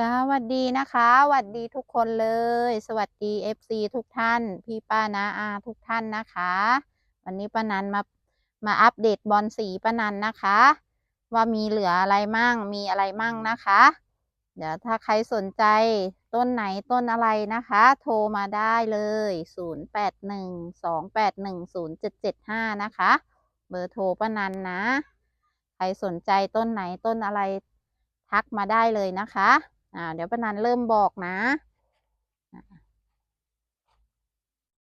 สวัสดีนะคะสวัสดีทุกคนเลย สวัสดี FC ทุกท่าน พี่ป้านาอาทุกท่านนะคะ วันนี้ป้านันมามาอัปเดตบอลสีป้านันนะคะ ว่ามีเหลืออะไรมั่งมีอะไรมั่งนะคะ เดี๋ยวถ้าใครสนใจต้นไหนต้นอะไรนะคะ โทรมาได้เลย 0812810775 นะคะ เบอร์โทรป้านันนะ ใครสนใจต้นไหนต้นอะไรทักมาได้เลยนะคะ อ่าเดี๋ยวป้านันเริ่มบอกนะ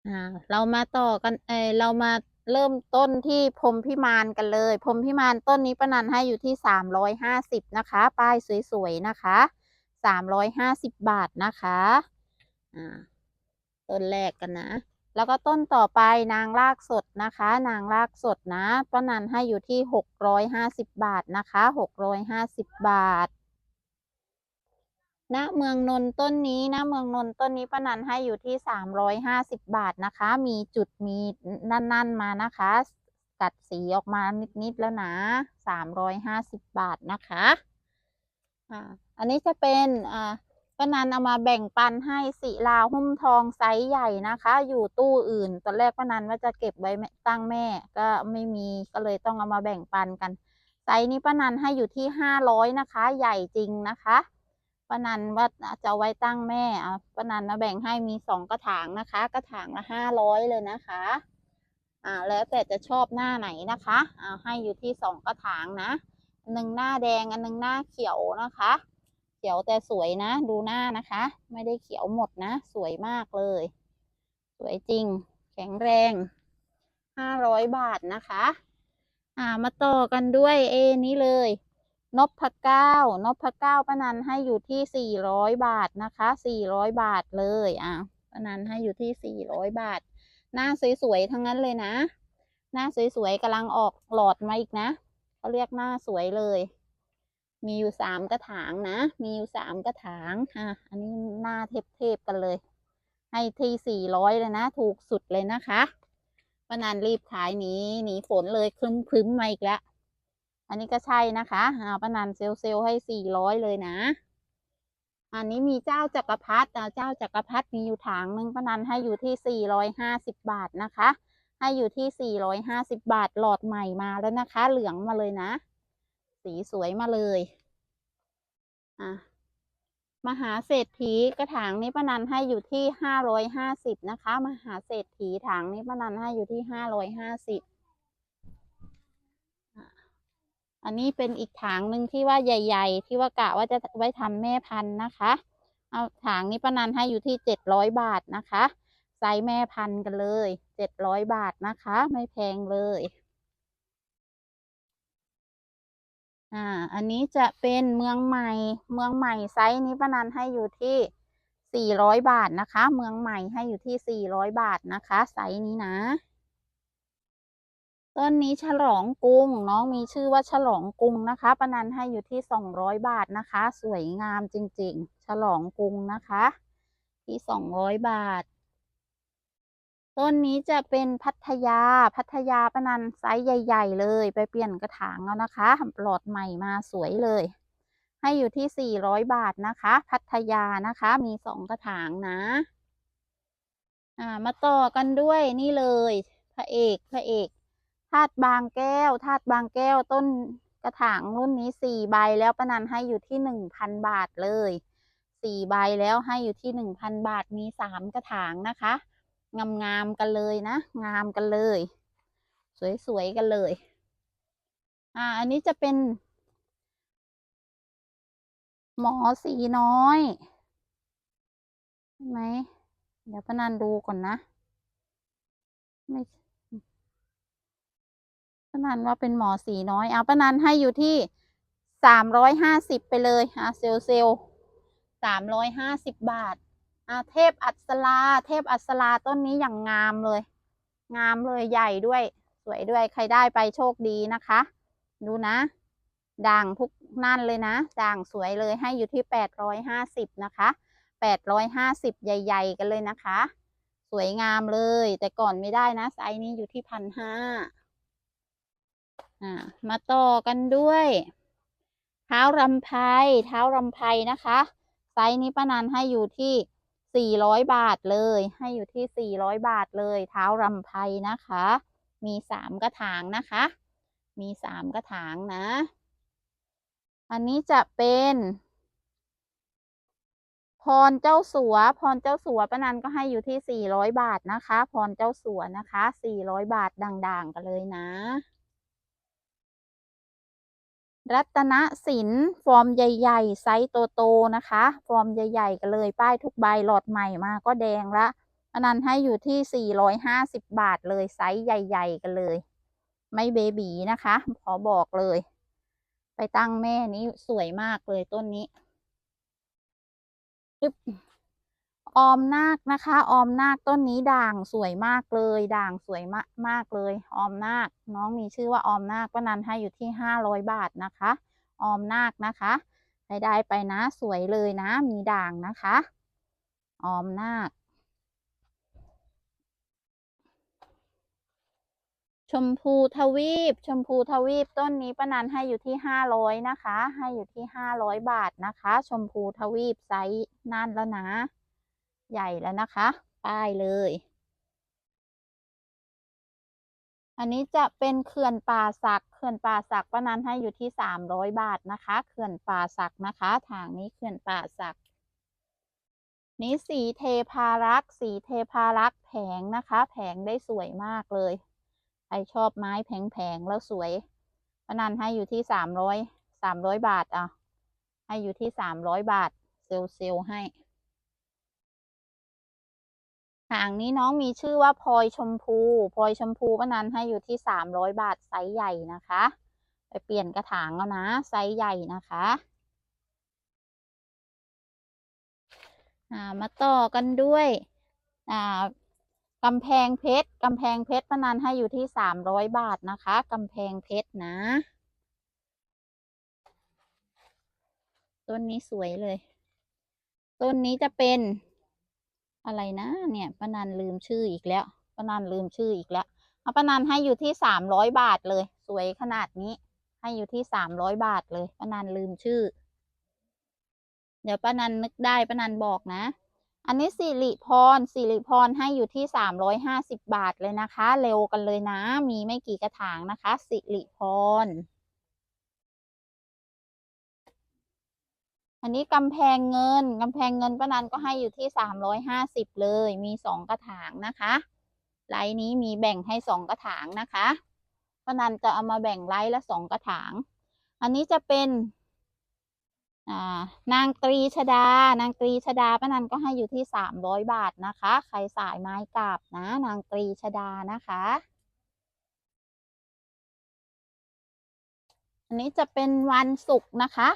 อ่าเรามาต่อกันเออเรามาเริ่มต้นที่พรมพิมานกันเลย พรมพิมานต้นนี้ป้านันให้อยู่ที่สามร้อยห้าสิบนะคะ ป้ายสวยๆนะคะสามร้อยห้าสิบบาทนะคะอ่าต้นแรกกันนะ แล้วก็ต้นต่อไปนางรากสดนะคะ นางรากสดนะป้านันให้อยู่ที่หกร้อยห้าสิบบาทนะคะหกร้อยห้าสิบบาท ณเมืองนนท์ต้นนี้ณเมืองนนท์ต้นนี้ป้านันให้อยู่ที่สามร้อยห้าสิบบาทนะคะ มีจุดมีนั่นๆมานะคะ กัดสีออกมานิดๆแล้วนะสามร้อยห้าสิบบาทนะคะอ่าอันนี้จะเป็นอ่าป้านันเอามาแบ่งปันให้ศิลาหุ้มทองไซส์ใหญ่นะคะ อยู่ตู้อื่น ตอนแรกป้านันว่าจะเก็บไว้ตั้งแม่ ก็ไม่มีก็เลยต้องเอามาแบ่งปันกัน ไซส์นี้ป้านันให้อยู่ที่ห้าร้อยนะคะ ใหญ่จริงนะคะ ป้านันว่าจะไว้ตั้งแม่ป้านันมาแบ่งให้มีสองกระถางนะคะ กระถางละห้าร้อยเลยนะคะ อ่า แล้วแต่จะชอบหน้าไหนนะคะเอาให้อยู่ที่สองกระถางนะหนึ่งหน้าแดงอันหนึ่งหน้าเขียวนะคะ เขียวแต่สวยนะ ดูหน้านะคะ ไม่ได้เขียวหมดนะ สวยมากเลย สวยจริง แข็งแรงห้าร้อยบาทนะคะ อ่ามาต่อกันด้วยเอนี้เลย นพเก้านพเก้าป้านันให้อยู่ที่สี่ร้อยบาทนะคะสี่ร้อยบาทเลยอะป้านันให้อยู่ที่สี่ร้อยบาท หน้าสวยๆทั้งนั้นเลยนะ หน้าสวยๆกำลังออกหลอดมาอีกนะเขาเรียกหน้าสวยเลย มีอยู่สามกระถางนะ มีอยู่สามกระถางอะอันนี้หน้าเทพๆกันเลย ให้ที่สี่ร้อยเลยนะ ถูกสุดเลยนะคะป้านันรีบขายหนีหนีฝนเลยคลึ้มคลึ้มมาอีกแล้ว อันนี้ก็ใช่นะคะเอาป้านันเซลเซลให้สี่ร้อยเลยนะ อันนี้มีเจ้าจักรพรรดิเจ้าจักรพรรดิมีอยู่ถางหนึ่งป้านันให้อยู่ที่สี่ร้อยห้าสิบบาทนะคะ ให้อยู่ที่สี่ร้อยห้าสิบบาทหลอดใหม่มาแล้วนะคะ เหลืองมาเลยนะ สีสวยมาเลยอะมหาเศรษฐีกระถางนี้ป้านันให้อยู่ที่ห้าร้อยห้าสิบนะคะ มหาเศรษฐีถางนี้ป้านันให้อยู่ที่ห้าร้อยห้าสิบ อันนี้เป็นอีกถางหนึ่งที่ว่าใหญ่ ๆ ที่ว่ากะว่าจะไว้ทำแม่พันธุ์นะคะ เอาถางนี้ป้านันให้อยู่ที่เจ็ดร้อยบาทนะคะไซส์แม่พันธุ์กันเลยเจ็ดร้อยบาทนะคะ ไม่แพงเลย อ่า อันนี้จะเป็นเมืองใหม่ เมืองใหม่ไซส์นี้ป้านันให้อยู่ที่สี่ร้อยบาทนะคะ เมืองใหม่ให้อยู่ที่สี่ร้อยบาทนะคะ ไซส์นี้นะ ต้นนี้ฉลองกรุงน้องมีชื่อว่าฉลองกรุงนะคะป้านันให้อยู่ที่สองร้อยบาทนะคะ สวยงามจริง ๆ ฉลองกรุงนะคะ ที่สองร้อยบาท ต้นนี้จะเป็นพัทยาพัทยาป้านันไซส์ใหญ่ ๆ เลยไปเปลี่ยนกระถางแล้วนะคะหลอดใหม่มาสวยเลย ให้อยู่ที่สี่ร้อยบาทนะคะ พัทยานะคะมีสองกระถางนะอ่ามาต่อกันด้วยนี่เลย พระเอกพระเอก ธาตุบางแก้วธาตุบางแก้วต้นกระถางรุ่นนี้สี่ใบแล้วป้านันให้อยู่ที่หนึ่งพันบาทเลยสี่ใบแล้วให้อยู่ที่หนึ่งพันบาทมีสามกระถางนะคะ งามงามกันเลยนะ งามกันเลย สวยๆกันเลย อ่า อันนี้จะเป็น หมอสีน้อยใช่ไหมเดี๋ยวป้านันดูก่อนนะ ไม่ ป้านันว่าเป็นหมอสีน้อยเอาป้านันให้อยู่ที่สามร้อยห้าสิบไปเลยอะเซลเซลสามร้อยห้าสิบบาทอะเทพอัศราเทพอัศราต้นนี้อย่างงามเลย งามเลยใหญ่ด้วย สวยด้วยใครได้ไปโชคดีนะคะ ดูนะ ด่างทุกนั่นเลยนะ ด่างสวยเลยให้อยู่ที่แปดร้อยห้าสิบนะคะแปดร้อยห้าสิบใหญ่ ๆ กันเลยนะคะ สวยงามเลย แต่ก่อนไม่ได้นะไซส์นี้อยู่ที่พันห้า อ่ามาต่อกันด้วย เท้ารำไพเท้ารำไพนะคะ ไซส์นี้ป้านันให้อยู่ที่สี่ร้อยบาทเลย ให้อยู่ที่สี่ร้อยบาทเลย เท้ารำไพนะคะ มีสามกระถางนะคะ มีสามกระถางนะ อันนี้จะเป็น พรเจ้าสัว พรเจ้าสัวป้านันก็ให้อยู่ที่สี่ร้อยบาทนะคะ พรเจ้าสัวนะคะสี่ร้อยบาทด่างๆ กันเลยนะ รัตนสินฟอร์มใหญ่ๆ ไซส์โตๆนะคะ ฟอร์มใหญ่ๆกันเลยป้ายทุกใบหลอดใหม่มาก็แดงละอันนั้นให้อยู่ที่ 450 บาทเลยไซส์ใหญ่ ๆ กันเลย ไม่เบบีนะคะ ขอบอกเลย ไปตั้งแม่นี้สวยมากเลยต้นนี้ปึ๊บ ออมนาคนะคะ ออมนาคต้นนี้ด่างสวยมากเลย ด่างสวยมากมากเลย ออมนาค น้องมีชื่อว่าออมนาคป้านันให้อยู่ที่ห้าร้อยบาทนะคะ ออมนาคนะคะได้ได้ไปนะ สวยเลยนะ มีด่างนะคะ ออมนาค ชมพูทวีป ชมพูทวีปต้นนี้ป้านันให้อยู่ที่ห้าร้อยนะคะ ให้อยู่ที่ห้าร้อยบาทนะคะ ชมพูทวีปไซส์นั่นแล้วนะ ใหญ่แล้วนะคะ ป้ายเลย อันนี้จะเป็นเขื่อนป่าสักเขื่อนป่าสักป้านันให้อยู่ที่สามร้อยบาทนะคะเขื่อนป่าสักนะคะทางนี้เขื่อนป่าสักนี้สีเทพารักษ์สีเทพารักษ์แผงนะคะ แผงได้สวยมากเลยใครชอบไม้แผงๆแล้วสวยป้านันให้อยู่ที่สามร้อยสามร้อยบาทอะให้อยู่ที่สามร้อยบาทเซลเซลให้ หางนี้น้องมีชื่อว่าพลอยชมพูพลอยชมพูป้านันให้อยู่ที่สามร้อยบาทไซส์ใหญ่นะคะ ไปเปลี่ยนกระถางแล้วนะไซส์ใหญ่นะคะามาต่อกันด้วยกำแพงเพชรกำแพงเพชรป้านันให้อยู่ที่สามร้อยบาทนะคะกำแพงเพชรนะต้นนี้สวยเลย ต้นนี้จะเป็น อะไรนะ เนี่ยป้านันลืมชื่ออีกแล้วป้านันลืมชื่ออีกแล้วเอาป้านันให้อยู่ที่สามร้อยบาทเลย สวยขนาดนี้ ให้อยู่ที่สามร้อยบาทเลยป้านันลืมชื่อ เดี๋ยวป้านันนึกได้ป้านันบอกนะ อันนี้สิริพรสิริพรให้อยู่ที่สามร้อยห้าสิบบาทเลยนะคะ เร็วกันเลยนะ มีไม่กี่กระถางนะคะ สิริพร อันนี้กำแพงเงินกำแพงเงินป้านันก็ให้อยู่ที่สามร้อยห้าสิบเลยมีสองกระถางนะคะไลน์นี้มีแบ่งให้สองกระถางนะคะป้านันจะเอามาแบ่งไลน์ละสองกระถาง อันนี้จะเป็นอ่านางตรีชดา นางตรีชดาป้านันก็ให้อยู่ที่สามร้อยบาทนะคะ ใครสายไม้กาบนะ นางตรีชดานะคะ อันนี้จะเป็นวันศุกร์นะคะ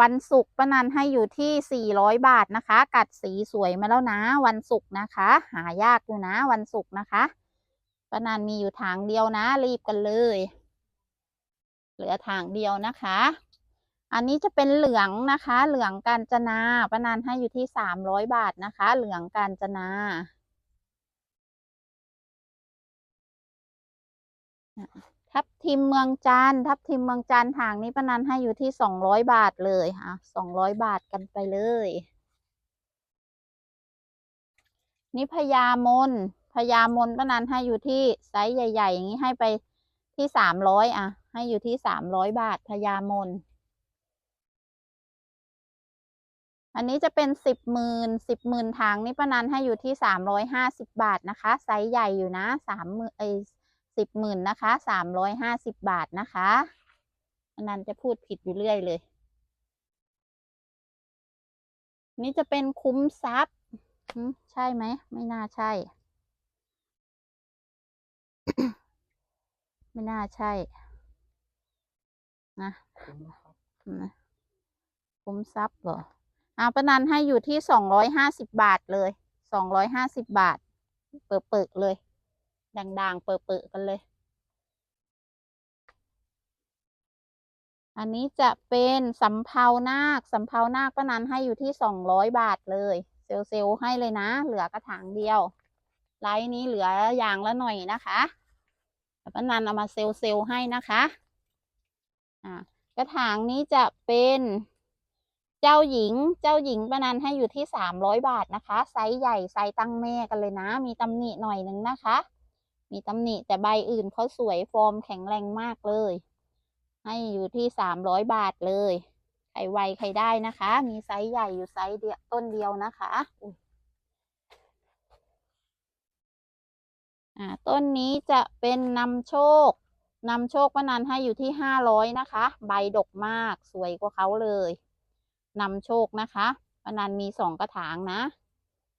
วันศุกร์ป้านันให้อยู่ที่สี่ร้อยบาทนะคะ กัดสีสวยมาแล้วนะ วันศุกร์นะคะ หายากอยู่นะ วันศุกร์นะคะป้านันมีอยู่ทางเดียวนะ รีบกันเลย เหลือทางเดียวนะคะ อันนี้จะเป็นเหลืองนะคะ เหลืองกาญจนาป้านันให้อยู่ที่สามร้อยบาทนะคะ เหลืองกาญจนา ทับทิมเมืองจันทร์ทับทิมเมืองจันทร์ทางนี้ป้านันให้อยู่ที่สองร้อยบาทเลยอะสองร้อยบาทกันไปเลยนี่พญามนพญามนป้านันให้อยู่ที่ไซส์ใหญ่ ๆ อย่างนี้ให้ไปที่สามร้อยอะ ให้อยู่ที่สามร้อยบาทพญามนอันนี้จะเป็นสิบหมื่นสิบหมื่นทางนี่ป้านันให้อยู่ที่สามร้อยห้าสิบบาทนะคะ ไซส์ใหญ่อยู่นะสามหมื่นไอ สิบหมื่นนะคะสามร้อยห้าสิบบาทนะคะป้านันจะพูดผิดอยู่เรื่อยเลย นี่จะเป็นคุ้มทรัพย์หึใช่ไหม ไม่น่าใช่ ไม่น่าใช่ นะนะคุ้มทรัพย์เหรออาป้านันให้อยู่ที่สองร้อยห้าสิบบาทเลย สองร้อยห้าสิบบาท เปิดเปิดเลย ด่างๆ เปิดเปิดกันเลย อันนี้จะเป็นสำเภานาคสำเภานาคป้านันให้อยู่ที่สองร้อยบาทเลย เซลเซลให้เลยนะ เหลือกระถางเดียว ไลน์นี้เหลืออย่างละหน่อยนะคะแต่ป้านันเอามาเซลเซลให้นะคะอ่ากระถางนี้จะเป็นเจ้าหญิง เจ้าหญิงป้านันให้อยู่ที่สามร้อยบาทนะคะ ไซส์ใหญ่ ไซส์ตั้งแม่กันเลยนะ มีตำหนิหน่อยหนึ่งนะคะ มีตำหนิแต่ใบอื่นเขาสวยฟอร์มแข็งแรงมากเลย ให้อยู่ที่สามร้อยบาทเลย ใครไวใครได้นะคะ มีไซส์ใหญ่อยู่ไซส์เดียวต้นเดียวนะคะอ่าต้นนี้จะเป็นนำโชคนำโชคป้านันให้อยู่ที่ห้าร้อยนะคะ ใบดกมากสวยกว่าเขาเลยนำโชคนะคะป้านันมีสองกระถางนะ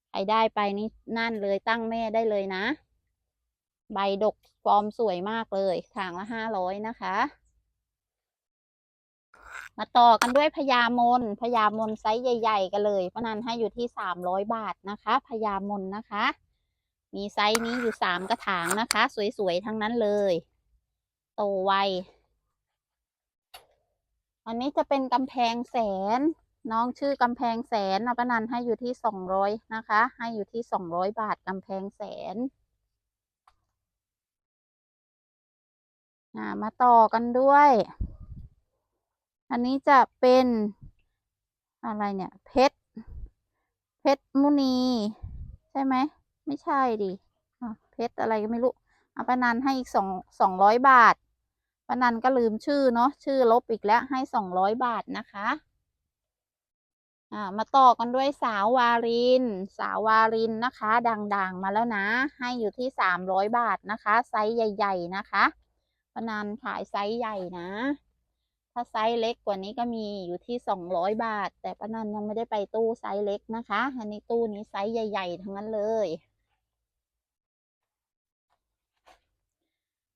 ใครได้ไปนี่นั่นเลยตั้งแม่ได้เลยนะ ใบดกฟอร์มสวยมากเลยถางละห้าร้อยนะคะ มาต่อกันด้วยพญามนพญามนไซส์ใหญ่ ๆ กันเลยป้าะนั้นให้อยู่ที่สามร้อยบาทนะคะพญามนนะคะ มีไซส์นี้อยู่สามกระถางนะคะ สวยๆทั้งนั้นเลย โตไวอันนี้จะเป็นกำแพงแสน น้องชื่อกำแพงแสนนะป้านันให้อยู่ที่สองร้อยนะคะ ให้อยู่ที่สองร้อยบาทกำแพงแสน อ่ามาต่อกันด้วย อันนี้จะเป็นอะไรเนี่ย เพชร เพชรมุนี ใช่ไหม ไม่ใช่ดิเพชรอะไรก็ไม่รู้เอาปนันให้อีกสองสองร้อยบาทปนันก็ลืมชื่อเนาะ ชื่อลบอีกแล้ว ให้สองร้อยบาทนะคะอ่ามาต่อกันด้วยสาววาริน สาววารินนะคะ ดังๆ มาแล้วนะ ให้อยู่ที่สามร้อยบาทนะคะ ไซส์ใหญ่ ๆ นะคะ ป้านันขายไซส์ใหญ่นะ ถ้าไซส์เล็กกว่านี้ก็มีอยู่ที่สองร้อยบาท แต่ป้านันยังไม่ได้ไปตู้ไซส์เล็กนะคะ อันนี้ตู้นี้ไซส์ใหญ่ ๆ ทั้งนั้นเลย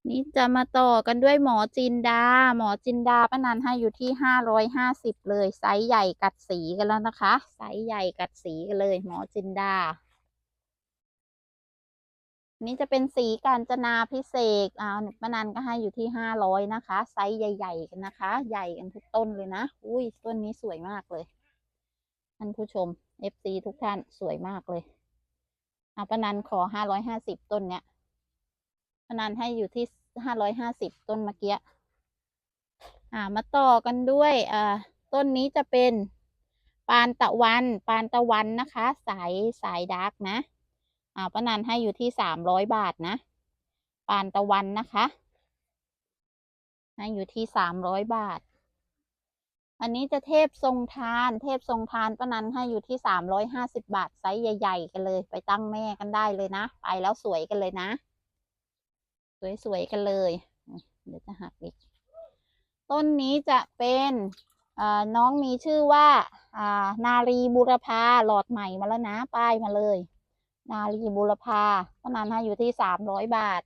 นี่จะมาต่อกันด้วยหมอจินดา หมอจินดาป้านันให้อยู่ที่ห้าร้อยห้าสิบเลยไซส์ใหญ่กัดสีกันแล้วนะคะ ไซส์ใหญ่กัดสีกันเลย หมอจินดา นี่จะเป็นสีกาญจนาพิเศษอ่าป้านันก็ให้อยู่ที่ห้าร้อยนะคะ ไซส์ใหญ่ๆกันนะคะ ใหญ่กันทุกต้นเลยนะ อุ้ยต้นนี้สวยมากเลยท่านผู้ชม FC ทุกท่านสวยมากเลยอ่าปนันขอห้าร้อยห้าสิบต้นเนี้ยปนันให้อยู่ที่ห้าร้อยห้าสิบต้นเมื่อกี้อ่ามาต่อกันด้วยอ่าต้นนี้จะเป็นปานตะวัน ปานตะวันนะคะ สายสายดาร์กนะ อ่าป้านันให้อยู่ที่สามร้อยบาทนะปานตะวันนะคะ ให้อยู่ที่สามร้อยบาท อันนี้จะเทพทรงทาน เทพทรงทานป้านันให้อยู่ที่สามร้อยห้าสิบบาทไซส์ใหญ่ ๆ กันเลย ไปตั้งแม่กันได้เลยนะ ไปแล้วสวยกันเลยนะ สวยๆกันเลยอุ๊ยเดี๋ยวจะหักอีก ต้นนี้จะเป็นอ่าน้องมีชื่อว่าอ่า นารีบุรพาหลอดใหม่มาแล้วนะ ป้ายมาเลย นารีบุรพาป้านันให้อยู่ที่สามร้อยบาท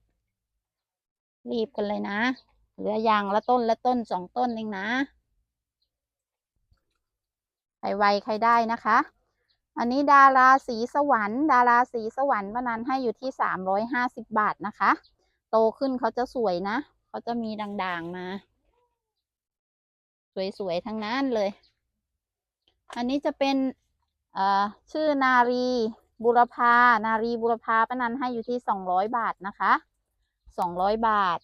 รีบกันเลยนะ เหลืออย่างละต้นละต้นสองต้นเองนะ ใครไวใครได้นะคะ อันนี้ดาราสีสวรรค์ ดาราสีสวรรค์ป้านันให้อยู่ที่สามร้อยห้าสิบบาทนะคะ โตขึ้นเขาจะสวยนะ เขาจะมีด่างๆมา สวยๆทั้งนั้นเลย อันนี้จะเป็นชื่อนารี บุรพานารีบุรพาป้านันให้อยู่ที่สองร้อยบาทนะคะสองร้อยบาท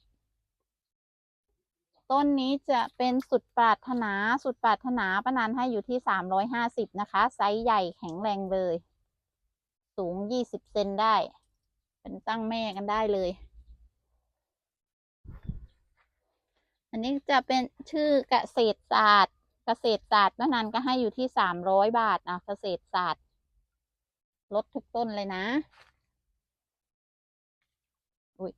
ต้นนี้จะเป็นสุดปรารถนาสุดปรารถนาป้านันให้อยู่ที่สามร้อยห้าสิบนะคะ ไซส์ใหญ่แข็งแรงเลย สูงยี่สิบเซนได้ เป็นตั้งแม่กันได้เลย อันนี้จะเป็นชื่อเกษตรศาสตร์ เกษตรศาสตร์ป้านันก็ให้อยู่ที่สามร้อยบาทนะเกษตรศาสตร์ ลดทุกต้นเลยนะอุ้ย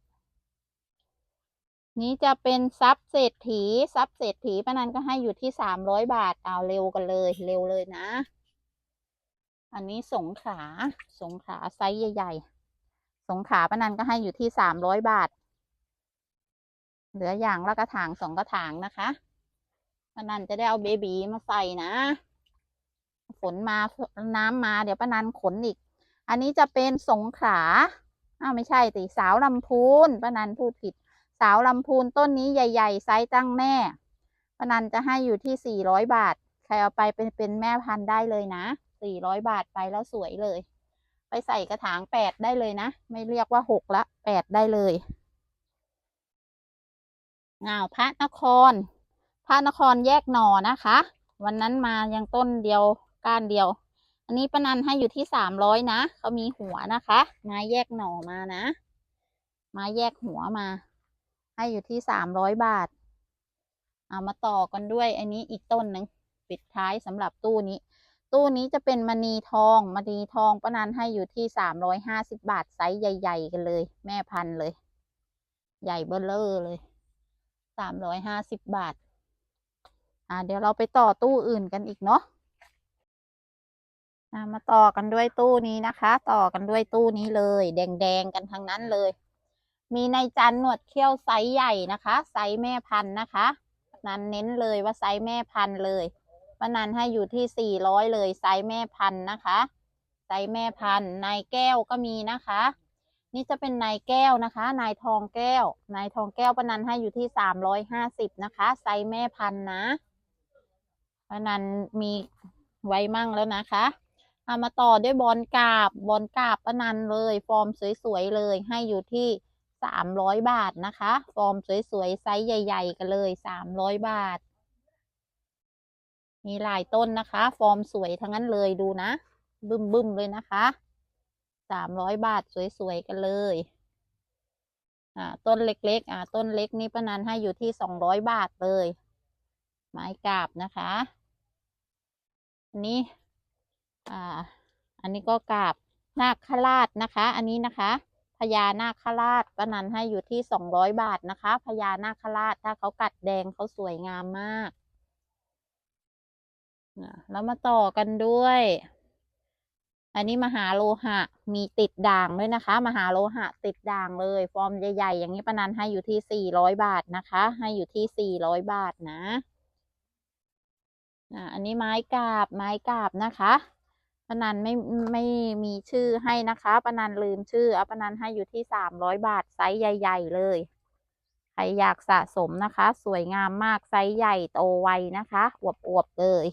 นี้จะเป็นซับเศรษฐีซับเศรษฐีป้านันก็ให้อยู่ที่สามร้อยบาทเอาเร็วกันเลย เร็วเลยนะ อันนี้สงขาสงขาไซส์ใหญ่ๆ สงขาป้านันก็ให้อยู่ที่สามร้อยบาท เหลืออย่างละกระถางสองกระถางนะคะป้านันจะได้เอาเบบีมาใส่นะ ฝนมาน้ำมาเดี๋ยวป้านันขนอีก อันนี้จะเป็นสงขาอ้าวไม่ใช่ติสาวลำพูนป้านันพูดผิด สาวลำพูนต้นนี้ใหญ่ ๆ ไซส์ตั้งแม่ป้านันจะให้อยู่ที่สี่ร้อยบาท ใครเอาไปเป็นเป็นแม่พันธุ์ได้เลยนะสี่ร้อยบาทไปแล้วสวยเลย ไปใส่กระถางแปดได้เลยนะ ไม่เรียกว่าหกละแปดได้เลยงาวพระนคร พระนครแยกหน่อนะคะ วันนั้นมายังต้นเดียว ก้านเดียว อันนี้ป้านันให้อยู่ที่สามร้อยนะเขามีหัวนะคะไม้แยกหน่อมานะไม้แยกหัวมา ให้อยู่ที่สามร้อยบาท เอามาต่อกันด้วย อันนี้อีกต้นหนึ่งปิดท้ายสำหรับตู้นี้ ตู้นี้จะเป็นมณีทองมณีทองป้านันให้อยู่ที่สามร้อยห้าสิบบาทไซส์ใหญ่ ๆ กันเลย แม่พันธุ์เลย ใหญ่เบ้อเลอเลยสามร้อยห้าสิบบาท อ่าเดี๋ยวเราไปต่อตู้อื่นกันอีกเนาะ มาต่อกันด้วยตู้นี้นะคะ ต่อกันด้วยตู้นี้เลย แดงๆกันทั้งนั้นเลย มีในจันหนวดเขี้ยวไซส์ใหญ่นะคะไซส์แม่พันธุ์นะคะนั้นเน้นเลยว่าไซส์แม่พันธุ์เลยป้านันให้อยู่ที่สี่ร้อยเลยไซส์แม่พันธุ์นะคะไซส์แม่พันธุ์นายแก้วก็มีนะคะ นี่จะเป็นนายแก้วนะคะ นายทองแก้วนายทองแก้วปนันให้อยู่ที่สามร้อยห้าสิบนะคะไซส์แม่พันธุ์นะปนันมีไว้มั่งแล้วนะคะ เอามาต่อด้วยบอลกาบบอลกาบป้านันเลย ฟอร์มสวยๆเลยให้อยู่ที่สามร้อยบาทนะคะ ฟอร์มสวยๆไซส์ใหญ่ ๆ กันเลยสามร้อยบาท มีหลายต้นนะคะ ฟอร์มสวยทั้งนั้นเลยดูนะ บึ้มๆเลยนะคะสามร้อยบาทสวยๆกันเลยอ่าต้นเล็กๆอ่าต้นเล็กนี่ป้านันให้อยู่ที่สองร้อยบาทเลย ไม้กาบนะคะ อันนี้ อ่า อันนี้ก็กาบนาคราชนะคะ อันนี้นะคะพญานาคราชป้านันให้อยู่ที่สองร้อยบาทนะคะพญานาคราชถ้าเขากัดแดงเขาสวยงามมากแล้วมาต่อกันด้วย อันนี้มหาโลหะมีติดด่างด้วยนะคะ มหาโลหะติดด่างเลย ฟอร์มใหญ่ๆ อย่างนี้ปนันให้อยู่ที่สี่ร้อยบาทนะคะ ให้อยู่ที่สี่ร้อยบาทนะอันนี้ไม้กาบไม้กาบนะคะ ปนันไม่ไม่มีชื่อให้นะคะปนันลืมชื่อเอาปนันให้อยู่ที่สามร้อยบาทไซส์ใหญ่ ๆ เลย ใครอยากสะสมนะคะ สวยงามมากไซส์ใหญ่โตไวนะคะอวบๆเลย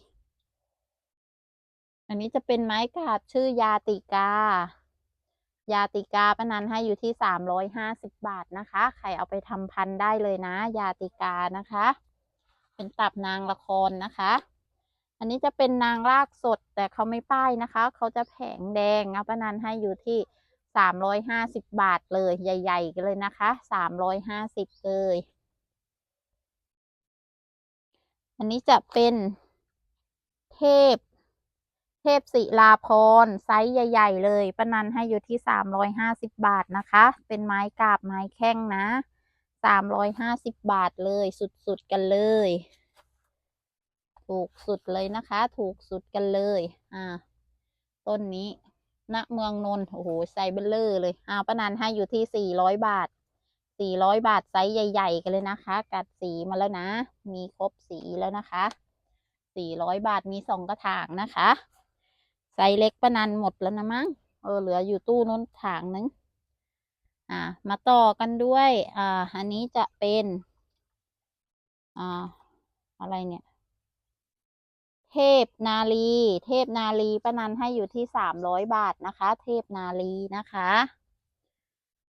อันนี้จะเป็นไม้กาบชื่อยาติกายาติกาปนันให้อยู่ที่สามร้อยห้าสิบบาทนะคะ ใครเอาไปทำพันได้เลยนะ ยาติกานะคะ เป็นตับนางละครนะคะ อันนี้จะเป็นนางรากสดแต่เขาไม่ป้ายนะคะ เขาจะแผงแดงเอาป้านันให้อยู่ที่สามร้อยห้าสิบบาทเลยใหญ่ๆกันเลยนะคะสามร้อยห้าสิบเลย อันนี้จะเป็นเทพ เทพศิลาพรไซส์ใหญ่ ๆ เลยป้านันให้อยู่ที่สามร้อยห้าสิบบาทนะคะ เป็นไม้กาบไม้แข้งนะสามร้อยห้าสิบบาทเลยสุดๆกันเลย ถูกสุดเลยนะคะ ถูกสุดกันเลย อ่า ต้นนี้ณเมืองนนท์โอ้โหไซส์เบลเลอร์เลยอ่าป้านันให้อยู่ที่สี่ร้อยบาทสี่ร้อยบาทไซส์ใหญ่ ๆ กันเลยนะคะ กัดสีมาแล้วนะ มีครบสีแล้วนะคะสี่ร้อยบาทมีสองกระถางนะคะไซส์เล็กประนันหมดแล้วนะมั้งเออเหลืออยู่ตู้นู้นถางนึงอ่า มาต่อกันด้วย อ่า อันนี้จะเป็น อ่า อะไรเนี่ย ทพนาลี เทพนาลีป้านันให้อยู่ที่สามร้อยบาทนะคะ เทพนาลีนะคะ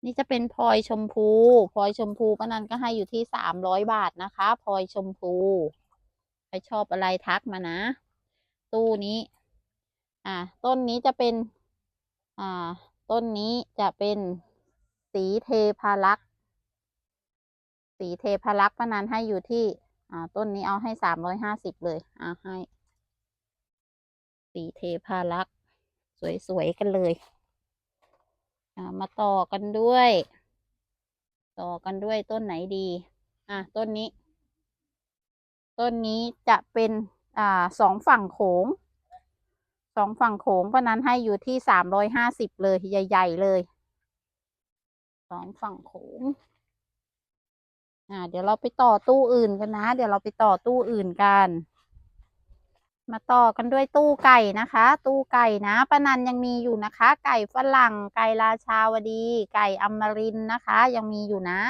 นี่จะเป็นพลอยชมพูพลอยชมพูป้านันก็ให้อยู่ที่สามร้อยบาทนะคะพลอยชมพูใครชอบอะไรทักมานะ ตู้นี้ อ่า ต้นนี้จะเป็น อ่า ต้นนี้จะเป็นสีเทพารักษ์สีเทพารักษ์ป้านันให้อยู่ที่อ่าต้นนี้เอาให้สามร้อยห้าสิบเลย อ่าให้ สีเทพารักษ์สวยๆกันเลยมาต่อกันด้วย ต่อกันด้วยต้นไหนดี อ่าต้นนี้ ต้นนี้จะเป็นอ่าสองฝั่งโขงสองฝั่งโขงป้าะนั้นให้อยู่ที่สามร้อยห้าสิบเลยใหญ่ ๆ เลยสองฝั่งโขงอ่า เดี๋ยวเราไปต่อตู้อื่นกันนะ เดี๋ยวเราไปต่อตู้อื่นกัน มาต่อกันด้วยตู้ไก่นะคะ ตู้ไก่นะป้านันยังมีอยู่นะคะ ไก่ฝรั่ง ไก่ราชาวดี ไก่อมรินนะคะ ยังมีอยู่นะ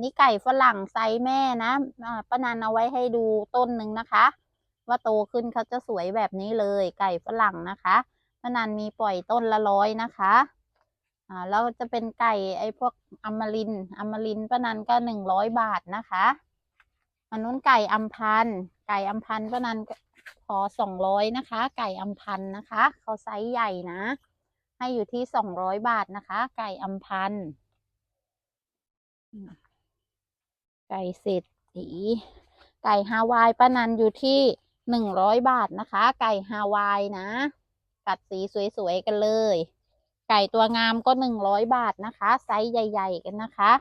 นี่ไก่ฝรั่งไซส์แม่นะอ่าป้านันเอาไว้ให้ดูต้นหนึ่งนะคะ ว่าโตขึ้นเขาจะสวยแบบนี้เลย ไก่ฝรั่งนะคะป้านันมีปล่อยต้นละร้อยนะคะอ่าแล้วจะเป็นไก่ไอ้พวกอมรินอมรินป้านันก็หนึ่งร้อยบาทนะคะอันนู้นไก่อัมพันไก่อัมพันป้านัน พอสองร้อยนะคะ ไก่อำพันธ์นะคะเขาไซส์ใหญ่นะ ให้อยู่ที่สองร้อยบาทนะคะ ไก่อำพันธ์ไก่เศรษฐีไก่ฮาวายป้านันอยู่ที่หนึ่งร้อยบาทนะคะ ไก่ฮาวายนะกัดสีสวยๆกันเลย ไก่ตัวงามก็หนึ่งร้อยบาทนะคะ ไซส์ใหญ่ ๆ กันนะคะ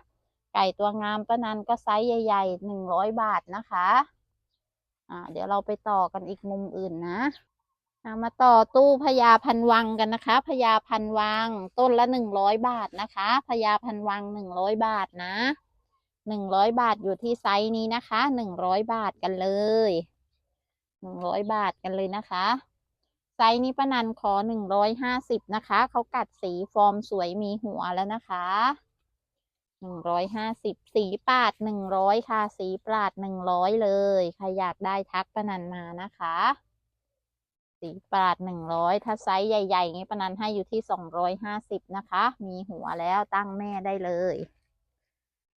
ไก่ตัวงามป้านันก็ไซส์ใหญ่ๆหนึ่งร้อยบาทนะคะ อ่า เดี๋ยวเราไปต่อกันอีกมุมอื่นนะามาต่อตู้พญาพันวังกันนะคะพญาพันวัง ต้นละหนึ่งร้อยบาทนะคะพญาพันวังหนึ่งร้อยบาทนะหนึ่งร้อยบาทอยู่ที่ไซส์นี้นะคะหนึ่งร้อยบาทกันเลยหนึ่งร้อยบาทกันเลยนะคะ ไซส์นี้ป้านันขอหนึ่งร้อยห้าสิบนะคะเขากัดสีฟอร์มสวยมีหัวแล้วนะคะ หนึ่งร้อยห้าสิบสีปาดหนึ่งร้อยค่ะ สีปาดหนึ่งร้อยเลย ใครอยากได้ทักปนันมานะคะ สีปาดหนึ่งร้อยถ้าไซส์ใหญ่ๆงี้ปนันให้อยู่ที่สองร้อยห้าสิบนะคะ มีหัวแล้วตั้งแม่ได้เลย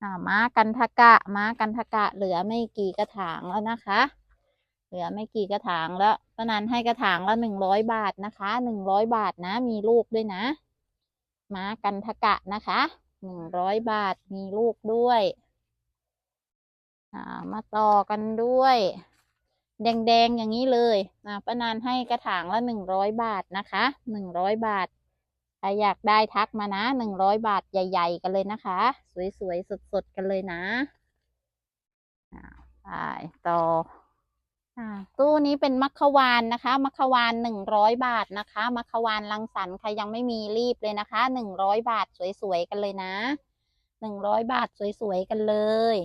อ่าม้ากันทกะ ม้ากันทกะ เหลือไม่กี่กระถางแล้วนะคะ เหลือไม่กี่กระถางแล้วปนันให้กระถางละหนึ่งร้อยบาทนะคะหนึ่งร้อยบาทนะ มีลูกด้วยนะ ม้ากันทกะนะคะ หนึ่งร้อยบาทมีลูกด้วยามาต่อกันด้วย แดงๆอย่างนี้เลยป้านานให้กระถางละหนึ่งร้อยบาทนะคะหนึ่งร้อยบาทใครอยากได้ทักมานะหนึ่งร้อยบาทใหญ่ ๆ กันเลยนะคะ สวยๆสดๆกันเลยนะไปต่อ ตู้นี้เป็นมัคควานนะคะมัคควานหนึ่งร้อยบาทนะคะมัคควานรังสรรค์ใครยังไม่มีรีบเลยนะคะหนึ่งร้อยบาทสวยๆกันเลยนะหนึ่งร้อยบาทสวยๆกันเลย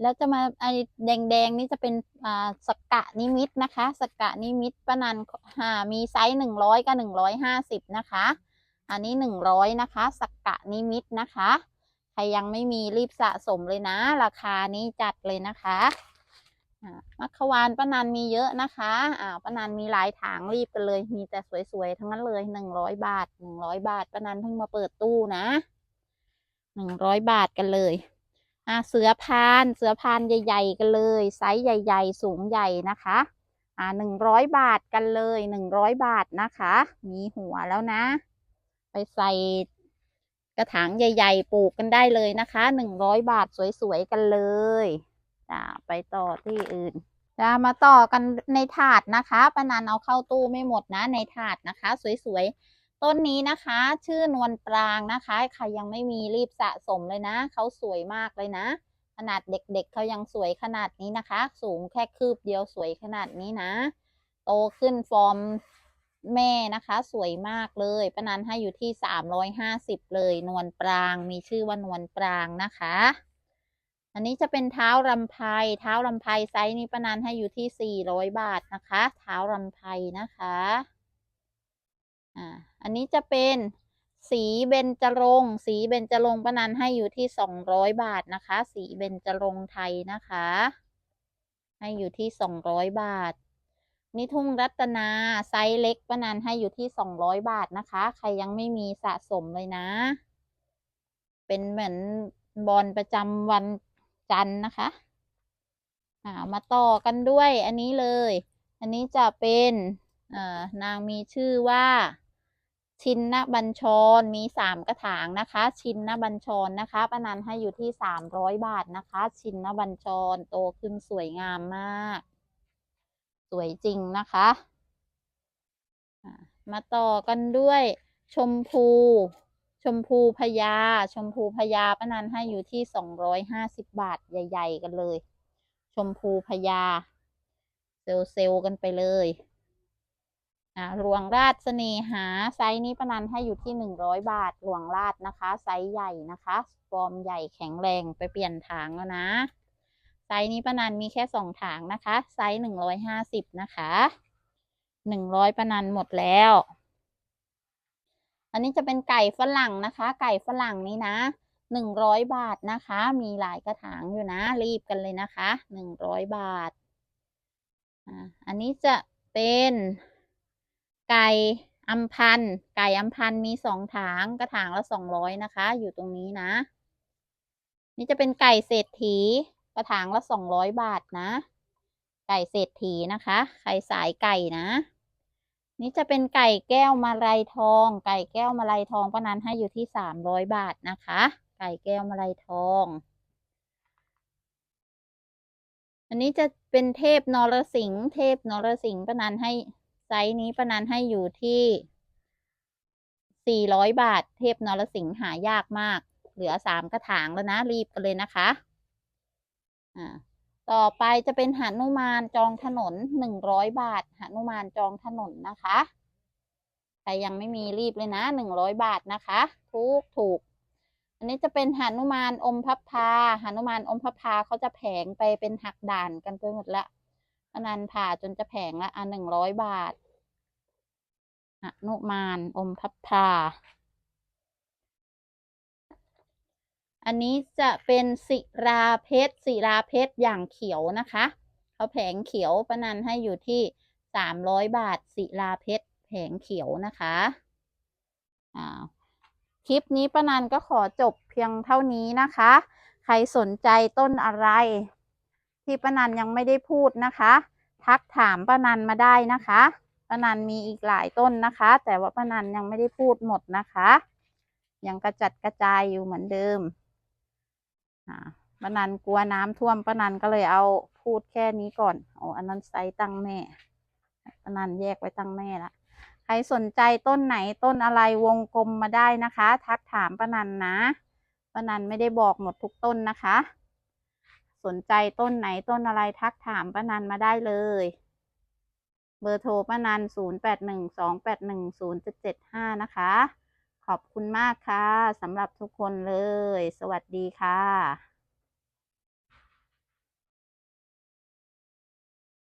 แล้วจะมาไอแดงๆนี่จะเป็นอ่าสกะนิมิตนะคะสกะนิมิตป้านันอ่ามีไซส์หนึ่งร้อยกับหนึ่งร้อยห้าสิบนะคะ อันนี้หนึ่งร้อยนะคะ สกะนิมิตนะคะ ใครยังไม่มีรีบสะสมเลยนะ ราคานี้จัดเลยนะคะ มัคควานป้านันมีเยอะนะคะอ่าป้านันมีหลายถางรีบกันเลย มีแต่สวยๆทั้งนั้นเลยหนึ่งร้อยบาทหนึ่งร้อยบาทป้านันเพิ่งมาเปิดตู้นะหนึ่งร้อยบาทกันเลยอ่าเสือพานเสือพานใหญ่ ๆ กันเลย ไซส์ใหญ่ ๆ สูงใหญ่นะคะอ่าหนึ่งร้อยบาทกันเลยหนึ่งร้อยบาทนะคะ มีหัวแล้วนะ ไปใส่กระถางใหญ่ ๆ ปลูกกันได้เลยนะคะหนึ่งร้อยบาทสวยๆกันเลย จ้าไปต่อที่อื่นจะมาต่อกันในถาดนะคะปานันเอาเข้าตู้ไม่หมดนะ ในถาดนะคะ สวยๆ ต้นนี้นะคะ ชื่อนวลปรางนะคะ ใครยังไม่มีรีบสะสมเลยนะเขาสวยมากเลยนะ ขนาดเด็กๆเขายังสวยขนาดนี้นะคะ สูงแค่คืบเดียวสวยขนาดนี้นะ โตขึ้นฟอร์มแม่นะคะ สวยมากเลยปานันให้อยู่ที่สามร้อยห้าสิบเลย นวลปรางมีชื่อว่านวลปรางนะคะ อันนี้จะเป็นเท้ารำไพเท้ารำไพไซส์นี้ประนันให้อยู่ที่สี่ร้อยบาทนะคะ เท้ารำไพนะคะอ่าอันนี้จะเป็นสีเบญจรงสีเบญจรงประนันให้อยู่ที่สองร้อยบาทนะคะ สีเบญจรงไทยนะคะ ให้อยู่ที่สองร้อยบาทนี่ทุ่งรัตนาไซส์เล็กประนันให้อยู่ที่สองร้อยบาทนะคะ ใครยังไม่มีสะสมเลยนะ เป็นเหมือนบอลประจำวัน จันนะคะอ่ามาต่อกันด้วยอันนี้เลย อันนี้จะเป็นอ่อนางมีชื่อว่า ชินนบัญชรมีสามกระถางนะคะ ชินนบัญชรนะคะป้านันให้อยู่ที่สามร้อยบาทนะคะ ชินนบัญชรโตขึ้นสวยงามมาก สวยจริงนะคะามาต่อกันด้วยชมพู ชมพูพญาชมพูพญาป้านันให้อยู่ที่สองร้อยห้าสิบบาทใหญ่ ๆ กันเลย ชมพูพญาเซลเซลกันไปเลยอ่าหลวงราชเสน่หาไซส์นี้ป้านันให้อยู่ที่หนึ่งร้อยบาทหลวงราชนะคะ ไซส์ใหญ่นะคะฟอร์มใหญ่แข็งแรงไปเปลี่ยนถางแล้วนะ ไซส์นี้ป้านันมีแค่สองถางนะคะ ไซส์หนึ่งร้อยห้าสิบนะคะหนึ่งร้อยป้านันหมดแล้ว อันนี้จะเป็นไก่ฝรั่งนะคะ ไก่ฝรั่งนี้นะหนึ่งร้อยบาทนะคะ มีหลายกระถางอยู่นะ รีบกันเลยนะคะหนึ่งร้อยบาทอันนี้จะเป็นไก่อัมพันไก่อัมพันมีสองถางกระถางละสองร้อยนะคะ อยู่ตรงนี้นะ นี่จะเป็นไก่เศรษฐีกระถางละสองร้อยบาทนะ ไก่เศรษฐีนะคะ ใครสายไก่นะ นี่จะเป็นไก่แก้วมาลัยทอง ไก่แก้วมาลัยทองป้านันให้อยู่ที่สามร้อยบาทนะคะ ไก่แก้วมาลัยทอง อันนี้จะเป็นเทพนรสิงห์เทพนรสิงห์ป้านันให้ไซส์นี้ป้านันให้อยู่ที่สี่ร้อยบาท เทพนรสิงห์หายากมาก เหลือสามกระถางแล้วนะรีบกันเลยนะคะ อ่า ต่อไปจะเป็นหานุมานจองถนนหนึ่งร้อยบาทหานุมานจองถนนนะคะใครยังไม่มีรีบเลยนะหนึ่งร้อยบาทนะคะ ถูกถูก อันนี้จะเป็นหานุมานอมพับพาหนุมานอมพับพาเขาจะแผงไปเป็นหักด่านกันไปหมดละพนันผ่าจนจะแผงละอะหนึ่งร้อยบาทหนุมานอมพับพา อันนี้จะเป็นศิราเพชรศิราเพชรอย่างเขียวนะคะเขาแผงเขียวปานันให้อยู่ที่สามร้อยบาทศิราเพชรแผงเขียวนะคะอ่าคลิปนี้ปานันก็ขอจบเพียงเท่านี้นะคะ ใครสนใจต้นอะไร ที่ปานันยังไม่ได้พูดนะคะ ทักถามปานันมาได้นะคะปานันมีอีกหลายต้นนะคะ แต่ว่าปานันยังไม่ได้พูดหมดนะคะ ยังกระจัดกระจายอยู่เหมือนเดิม ป้านันกลัวน้ำท่วมป้านันก็เลยเอาพูดแค่นี้ก่อนโอ้อันนั้นไซส์ตั้งแม่ป้านันแยกไว้ตั้งแม่ละใครสนใจต้นไหนต้นอะไรวงกลมมาได้นะคะ ทักถามป้านันนะป้านันไม่ได้บอกหมดทุกต้นนะคะ สนใจต้นไหนต้นอะไรทักถามป้านันมาได้เลย เบอร์โทรป้านันศูนย์แปดหนึ่งสองแปดหนึ่งศูนย์เจ็ดเจ็ดห้านะคะ ขอบคุณมากค่ะสำหรับทุกคนเลย สวัสดีค่ะ